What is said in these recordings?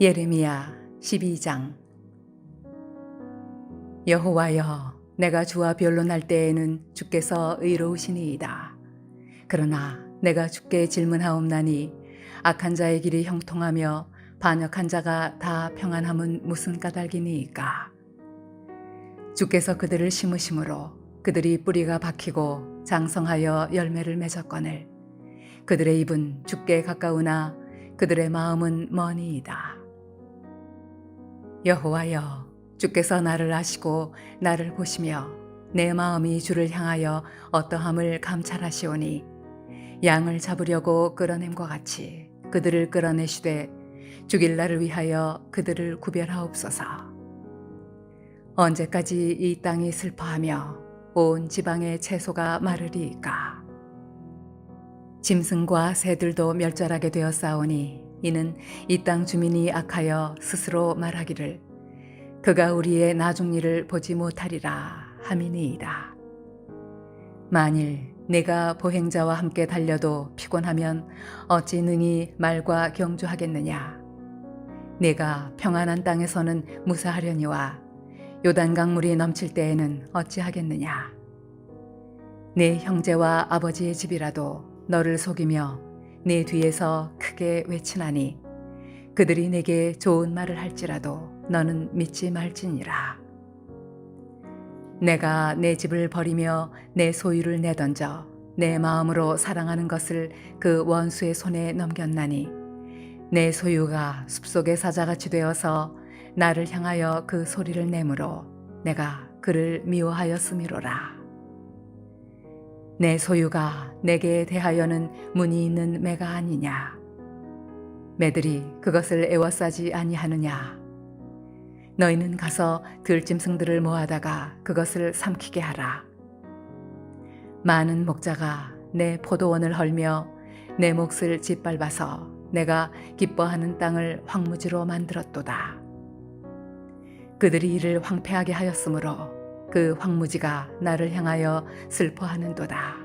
예레미야 12장. 여호와여 내가 주와 변론할 때에는 주께서 의로우시니이다. 그러나 내가 주께 질문하옵나니 악한 자의 길이 형통하며 반역한 자가 다 평안함은 무슨 까닭이니이까? 주께서 그들을 심으심으로 그들이 뿌리가 박히고 장성하여 열매를 맺었거늘 그들의 입은 주께 가까우나 그들의 마음은 머니이다. 여호와여, 주께서 나를 아시고 나를 보시며 내 마음이 주를 향하여 어떠함을 감찰하시오니 양을 잡으려고 끌어냄과 같이 그들을 끌어내시되 죽일 날을 위하여 그들을 구별하옵소서. 언제까지 이 땅이 슬퍼하며 온 지방의 채소가 마르리이까? 짐승과 새들도 멸절하게 되었사오니 이는 이 땅 주민이 악하여 스스로 말하기를 그가 우리의 나중 일을 보지 못하리라 함이니이다. 만일 내가 보행자와 함께 달려도 피곤하면 어찌 능히 말과 경주하겠느냐? 내가 평안한 땅에서는 무사하려니와 요단 강 물이 넘칠 때에는 어찌하겠느냐? 내 형제와 아버지의 집이라도 너를 속이며 내 뒤에서 크게 외치나니 그들이 내게 좋은 말을 할지라도 너는 믿지 말지니라. 내가 내 집을 버리며 내 소유를 내던져 내 마음으로 사랑하는 것을 그 원수의 손에 넘겼나니 내 소유가 숲속의 사자같이 되어서 나를 향하여 그 소리를 내므로 내가 그를 미워하였음이로라. 내 소유가 내게 대하여는 문이 있는 매가 아니냐. 매들이 그것을 애워싸지 아니하느냐. 너희는 가서 들짐승들을 모아다가 그것을 삼키게 하라. 많은 목자가 내 포도원을 헐며 내 몫을 짓밟아서 내가 기뻐하는 땅을 황무지로 만들었도다. 그들이 이를 황폐하게 하였으므로 그 황무지가 나를 향하여 슬퍼하는도다.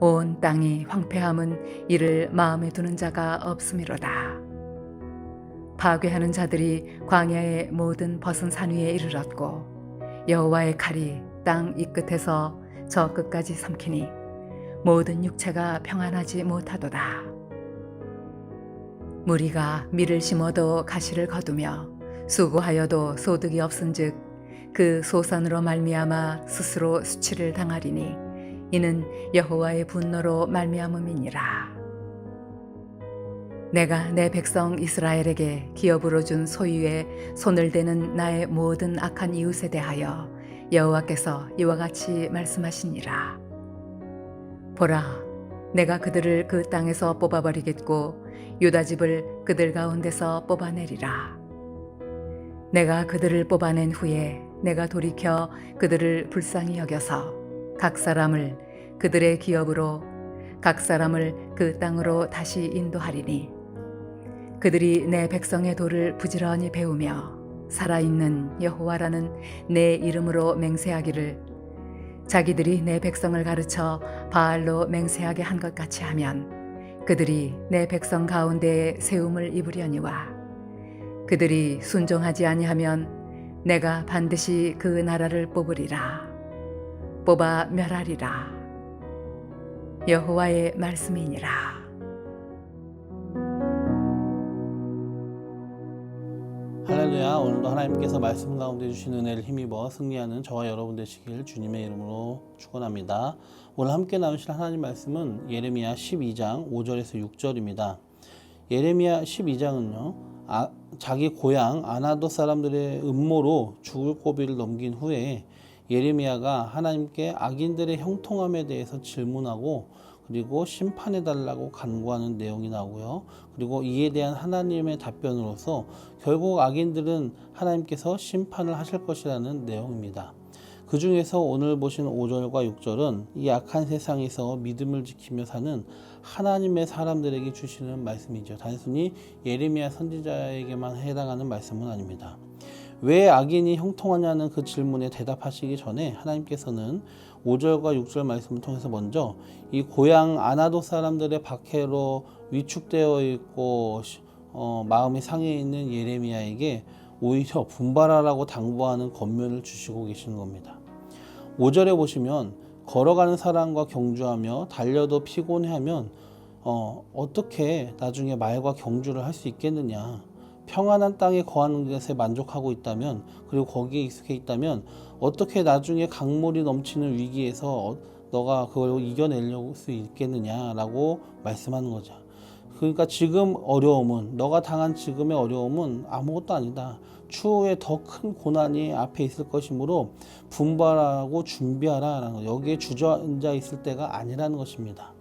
온 땅이 황폐함은 이를 마음에 두는 자가 없음이로다. 파괴하는 자들이 광야의 모든 벗은 산 위에 이르렀고 여호와의 칼이 땅 이 끝에서 저 끝까지 삼키니 모든 육체가 평안하지 못하도다. 무리가 밀을 심어도 가시를 거두며 수고하여도 소득이 없은즉 그 소산으로 말미암아 스스로 수치를 당하리니 이는 여호와의 분노로 말미암음이니라. 내가 내 백성 이스라엘에게 기업으로 준 소유에 손을 대는 나의 모든 악한 이웃에 대하여 여호와께서 이와 같이 말씀하시니라. 보라, 내가 그들을 그 땅에서 뽑아버리겠고 유다 집을 그들 가운데서 뽑아내리라. 내가 그들을 뽑아낸 후에 내가 돌이켜 그들을 불쌍히 여겨서 각 사람을 그들의 기업으로 각 사람을 그 땅으로 다시 인도하리니. 그들이 내 백성의 도를 부지런히 배우며 살아있는 여호와라는 내 이름으로 맹세하기를 자기들이 내 백성을 가르쳐 바알로 맹세하게 한 것 같이 하면 그들이 내 백성 가운데에 세움을 입으려니와 그들이 순종하지 아니하면 내가 반드시 그 나라를 뽑으리라. 뽑아 멸하리라. 여호와의 말씀이니라. 할렐루야 오늘도 하나님께서 말씀 가운데 주신 은혜를 힘입어 승리하는 저와 여러분 되시길 주님의 이름으로 축원합니다. 오늘 함께 나누실 하나님 말씀은 예레미야 12장 5절에서 6절입니다. 예레미야 12장은요. 아, 자기 고향 아나도 사람들의 음모로 죽을 고비를 넘긴 후에 예레미야가 하나님께 악인들의 형통함에 대해서 질문하고 그리고 심판해 달라고 간구하는 내용이 나오고요. 그리고 이에 대한 하나님의 답변으로서 결국 악인들은 하나님께서 심판을 하실 것이라는 내용입니다. 그 중에서 오늘 보신 5절과 6절은 이 악한 세상에서 믿음을 지키며 사는 하나님의 사람들에게 주시는 말씀이죠. 단순히 예레미야 선지자에게만 해당하는 말씀은 아닙니다. 왜 악인이 형통하냐는 그 질문에 대답하시기 전에 하나님께서는 5절과 6절 말씀을 통해서 먼저 이 고향 아나도 사람들의 박해로 위축되어 있고 어, 마음이 상해 있는 예레미야에게 오히려 분발하라고 당부하는 권면을 주시고 계시는 겁니다. 5절에 보시면 걸어가는 사람과 경주하며 달려도 피곤해하면 어, 어떻게 나중에 말과 경주를 할 수 있겠느냐. 평안한 땅에 거하는 것에 만족하고 있다면 그리고 거기에 익숙해 있다면 어떻게 나중에 강물이 넘치는 위기에서 어, 너가 그걸 이겨내려고 수 있겠느냐라고 말씀하는 거죠. 그러니까 지금 어려움은 너가 당한 지금의 어려움은 아무것도 아니다. 추후에 더 큰 고난이 앞에 있을 것이므로 분발하고 준비하라라는 거. 여기에 주저앉아 있을 때가 아니라는 것입니다.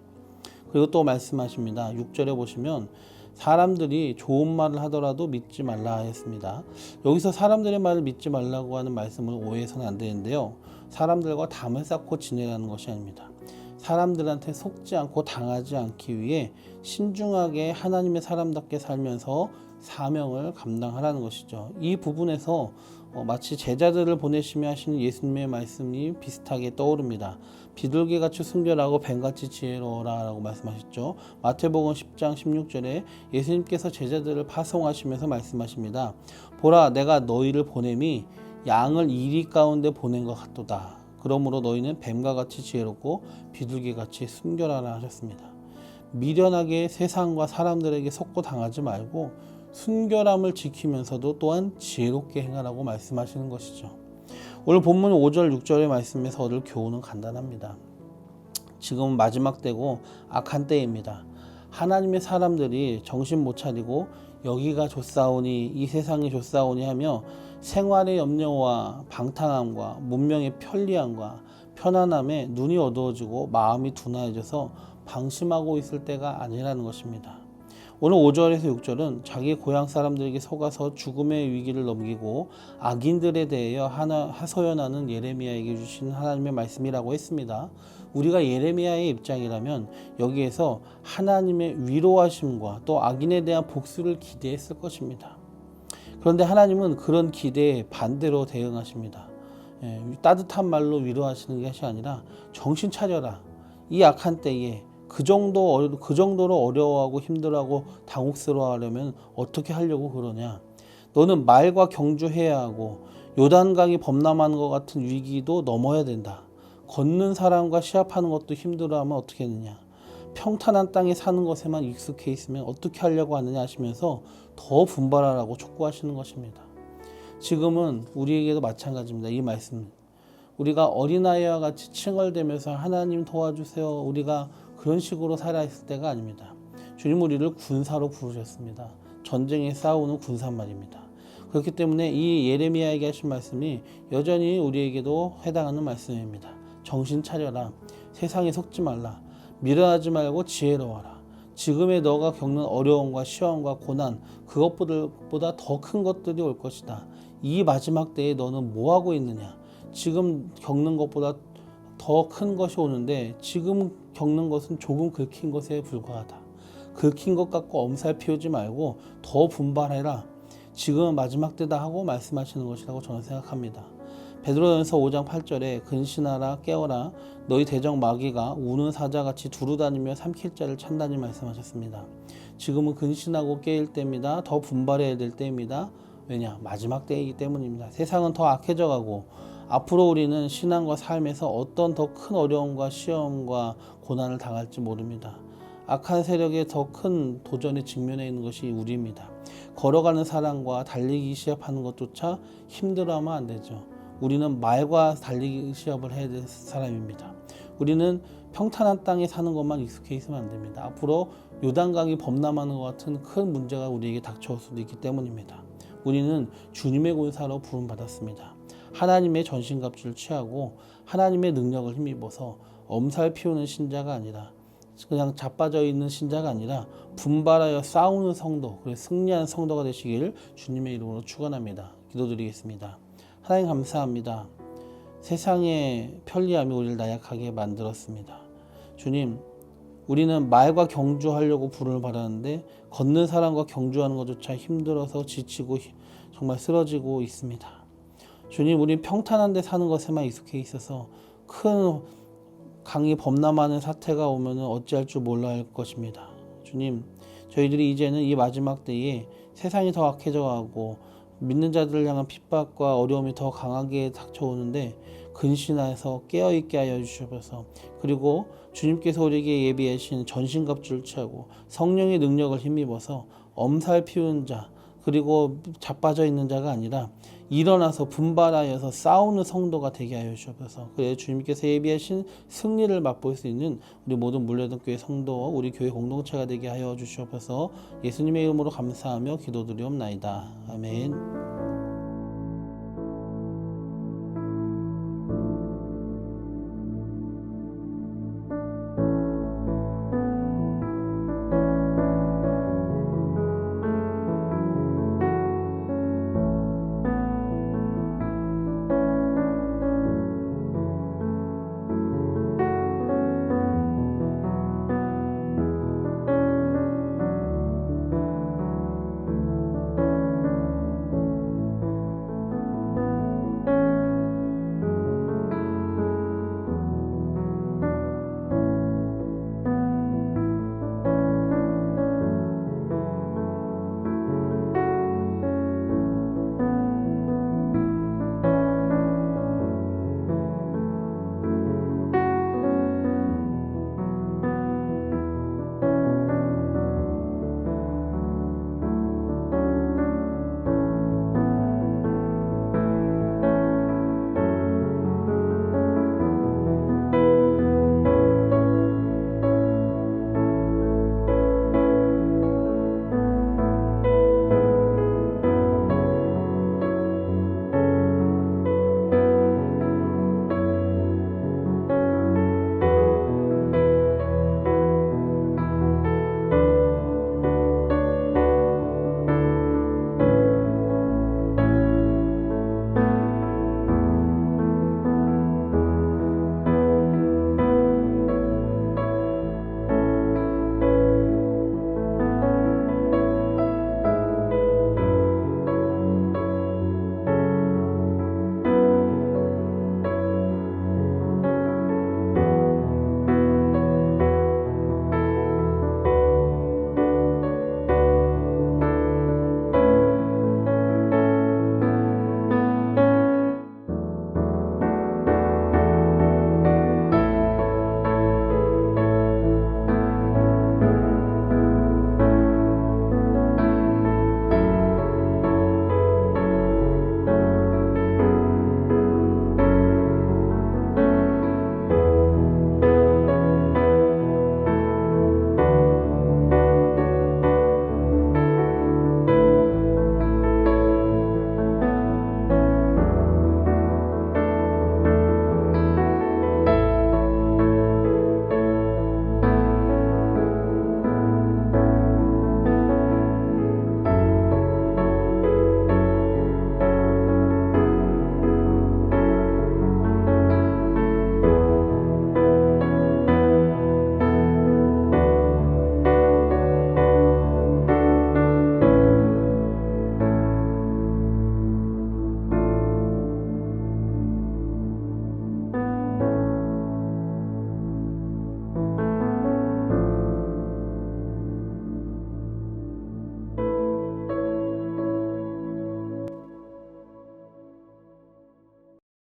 그리고 또 말씀하십니다. 6절에 보시면 사람들이 좋은 말을 하더라도 믿지 말라 했습니다. 여기서 사람들의 말을 믿지 말라고 하는 말씀을 오해해서는 안 되는데요. 사람들과 담을 쌓고 지내라는 것이 아닙니다. 사람들한테 속지 않고 당하지 않기 위해 신중하게 하나님의 사람답게 살면서 사명을 감당하라는 것이죠. 이 부분에서 어, 마치 제자들을 보내시며 하시는 예수님의 말씀이 비슷하게 떠오릅니다. 비둘기같이 순결하고 뱀같이 지혜로워라라고 말씀하셨죠. 마태복음 10장 16절에 예수님께서 제자들을 파송하시면서 말씀하십니다. 보라 내가 너희를 보냄이 양을 이리 가운데 보낸 것 같도다. 그러므로 너희는 뱀과 같이 지혜롭고 비둘기 같이 순결하라 하셨습니다. 미련하게 세상과 사람들에게 속고 당하지 말고 순결함을 지키면서도 또한 지혜롭게 행하라고 말씀하시는 것이죠. 오늘 본문 5절 6절의 말씀에서 얻을 교훈은 간단합니다. 지금은 마지막 때고 악한 때입니다. 하나님의 사람들이 정신 못 차리고 여기가 좋사오니 이 세상이 좋사오니 하며 생활의 염려와 방탕함과 문명의 편리함과 편안함에 눈이 어두워지고 마음이 둔화해져서 방심하고 있을 때가 아니라는 것입니다. 오늘 5절에서 6절은 자기 고향 사람들에게 속아서 죽음의 위기를 넘기고 악인들에 대하여 하소연하는 예레미야에게 주신 하나님의 말씀이라고 했습니다. 우리가 예레미야의 입장이라면 여기에서 하나님의 위로하심과 또 악인에 대한 복수를 기대했을 것입니다. 그런데 하나님은 그런 기대에 반대로 대응하십니다. 예, 따뜻한 말로 위로하시는 것이 아니라 정신 차려라. 이 악한 때에 그 정도 그 정도로 어려워하고 힘들어하고 당혹스러워하려면 어떻게 하려고 그러냐? 너는 말과 경주해야 하고 요단강이 범람하는 것 같은 위기도 넘어야 된다. 걷는 사람과 시합하는 것도 힘들어하면 어떻게 했느냐? 평탄한 땅에 사는 것에만 익숙해 있으면 어떻게 하려고 하느냐 하시면서 더 분발하라고 촉구하시는 것입니다. 지금은 우리에게도 마찬가지입니다. 이 말씀. 우리가 어린아이와 같이 칭얼대면서 하나님 도와주세요. 우리가 그런 식으로 살아있을 때가 아닙니다. 주님 우리를 군사로 부르셨습니다. 전쟁에 싸우는 군사 말입니다. 그렇기 때문에 이 예레미야에게 하신 말씀이 여전히 우리에게도 해당하는 말씀입니다. 정신 차려라. 세상에 속지 말라. 미련하지 말고 지혜로워라. 지금의 너가 겪는 어려움과 시험과 고난 그것보다 더 큰 것들이 올 것이다. 이 마지막 때에 너는 뭐 하고 있느냐? 지금 겪는 것보다 더 큰 것이 오는데 지금 겪는 것은 조금 긁힌 것에 불과하다. 긁힌 것 갖고 엄살 피우지 말고 더 분발해라. 지금은 마지막 때다 하고 말씀하시는 것이라고 저는 생각합니다. 베드로전서 5장 8절에 근신하라 깨어라 너희 대적 마귀가 우는 사자같이 두루다니며 삼킬 자를 찬다니 말씀하셨습니다. 지금은 근신하고 깨일 때입니다. 더 분발해야 될 때입니다. 왜냐 마지막 때이기 때문입니다. 세상은 더 악해져 가고 앞으로 우리는 신앙과 삶에서 어떤 더 큰 어려움과 시험과 고난을 당할지 모릅니다. 악한 세력의 더 큰 도전에 직면해 있는 것이 우리입니다. 걸어가는 사람과 달리기 시합하는 것조차 힘들어하면 안 되죠. 우리는 말과 달리기 시합을 해야 될 사람입니다. 우리는 평탄한 땅에 사는 것만 익숙해 있으면 안 됩니다. 앞으로 요단강이 범람하는 것 같은 큰 문제가 우리에게 닥쳐올 수도 있기 때문입니다. 우리는 주님의 군사로 부름받았습니다. 하나님의 전신갑주를 취하고 하나님의 능력을 힘입어서 엄살 피우는 신자가 아니라 그냥 자빠져 있는 신자가 아니라 분발하여 싸우는 성도, 그래서 승리하는 성도가 되시길 주님의 이름으로 축원합니다. 기도드리겠습니다. 하나님 감사합니다. 세상의 편리함이 우리를 나약하게 만들었습니다. 주님, 우리는 말과 경주하려고 부름을 받았는데 걷는 사람과 경주하는 것조차 힘들어서 지치고 히- 정말 쓰러지고 있습니다. 주님, 우리 평탄한 데 사는 것에만 익숙해 있어서 큰 강이 범람하는 사태가 오면 어찌할 줄 몰라 할 것입니다. 주님, 저희들이 이제는 이 마지막 때에 세상이 더 악해져 가고 믿는 자들을 향한 핍박과 어려움이 더 강하게 닥쳐오는데 근신하여서 깨어있게 하여 주시옵소서 그리고 주님께서 우리에게 예비하신 전신갑주를 취하고 성령의 능력을 힘입어서 엄살 피운 자 그리고 자빠져 있는 자가 아니라 일어나서 분발하여서 싸우는 성도가 되게 하여 주옵소서. 그래 주님께서 예비하신 승리를 맛볼 수 있는 우리 모든 물려든 교회 성도, 우리 교회 공동체가 되게 하여 주시옵소서. 예수님의 이름으로 감사하며 기도드리옵나이다. 아멘.